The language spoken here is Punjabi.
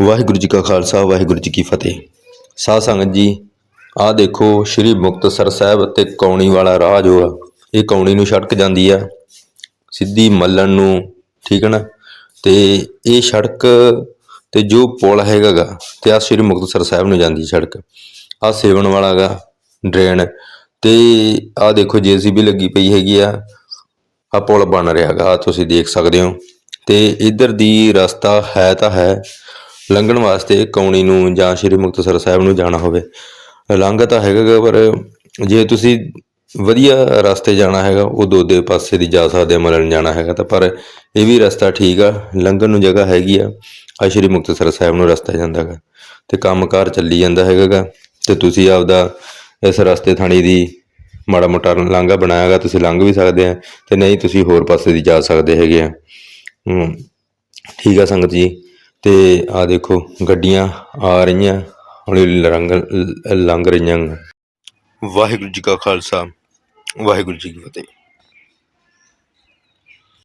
ਵਾਹਿਗੁਰੂ ਜੀ ਕਾ ਖਾਲਸਾ, ਵਾਹਿਗੁਰੂ ਜੀ ਕੀ ਫਤਿਹ। ਸਾਧ ਸੰਗਤ ਜੀ, ਆਹ ਦੇਖੋ ਸ਼੍ਰੀ ਮੁਕਤਸਰ ਸਾਹਿਬ ਤੇ ਕੌਣੀ ਵਾਲਾ ਰਾਹ ਜੋ ਆ। ਇਹ ਕੌਣੀ ਨੂੰ ਸੜਕ ਜਾਂਦੀ ਆ। ਸਿੱਧੀ ਮੱਲਣ ਨੂੰ, ਠੀਕ ਹੈ ਨਾ? ਤੇ ਇਹ ਸੜਕ ਤੇ ਜੋ ਪੁਲ ਹੈਗਾ ਗਾ ਤੇ ਆ ਸ਼੍ਰੀ ਮੁਕਤਸਰ ਸਾਹਿਬ ਨੂੰ ਜਾਂਦੀ ਸੜਕ। ਆ ਸੇਵਨ ਵਾਲਾ ਗਾ ਡਰੇਨ। ਤੇ ਆ ਦੇਖੋ ਜੀਸੀਬੀ ਲੱਗੀ ਪਈ ਹੈਗੀ ਆ। ਆ ਪੁਲ ਬਣ ਰਿਹਾ ਗਾ ਆਹ ਤੁਸੀਂ ਦੇਖ ਸਕਦੇ ਹੋ। ਤੇ ਇਧਰ ਦੀ ਰਸਤਾ ਹੈ ਤਾਂ ਹੈ ਲੰਘਣ ਵਾਸਤੇ ਕੌਣੀ ਨੂੰ ਜਾਂ ਸ਼੍ਰੀ ਮੁਕਤਸਰ ਸਾਹਿਬ ਨੂੰ ਜਾਣਾ ਹੋਵੇ। ਲੰਘ ਤਾਂ ਹੈਗਾ ਗਾ, ਪਰ ਜੇ ਤੁਸੀਂ ਵਧੀਆ ਰਸਤੇ ਜਾਣਾ ਹੈਗਾ ਉਹ ਦੋਦੇ ਪਾਸੇ ਦੀ ਜਾ ਸਕਦੇ ਮਲਣ ਜਾਣਾ ਹੈਗਾ ਤਾਂ, ਪਰ ਇਹ ਵੀ ਰਸਤਾ ਠੀਕ ਆ, ਲੰਘਣ ਨੂੰ ਜਗ੍ਹਾ ਹੈਗੀ ਆ ਆ ਸ਼੍ਰੀ ਮੁਕਤਸਰ ਸਾਹਿਬ ਨੂੰ ਰਸਤਾ ਜਾਂਦਾ ਗਾ ਤੇ ਕੰਮਕਾਰ ਚੱਲੀ ਜਾਂਦਾ ਹੈਗਾ ਗਾ, ਤੇ ਤੁਸੀਂ ਆਪਦਾ ਇਸ ਰਸਤੇ ਥਾਣੀ ਦੀ ਮਾੜਾ ਮੋਟਾ ਲਾਂਘਾ ਬਣਾਇਆ ਗਾ, ਤੁਸੀਂ ਲੰਘ ਵੀ ਸਕਦੇ ਆ, ਤੇ ਨਹੀਂ ਤੁਸੀਂ ਹੋਰ ਪਾਸੇ ਦੀ ਜਾ ਸਕਦੇ ਹੈਗੇ ਆ। ਠੀਕ ਆ ਸੰਗਤ ਜੀ। ਤੇ ਆ ਦੇਖੋ ਗੱਡੀਆਂ ਆ ਰਹੀਆਂ, ਹੌਲੀ ਲੰਘ ਲੰਘ ਰਹੀਆਂ ਵਾਹਿਗੁਰੂ ਜੀ ਕਾ ਖਾਲਸਾ, ਵਾਹਿਗੁਰੂ ਜੀ ਕੀ ਫਤਿਹ।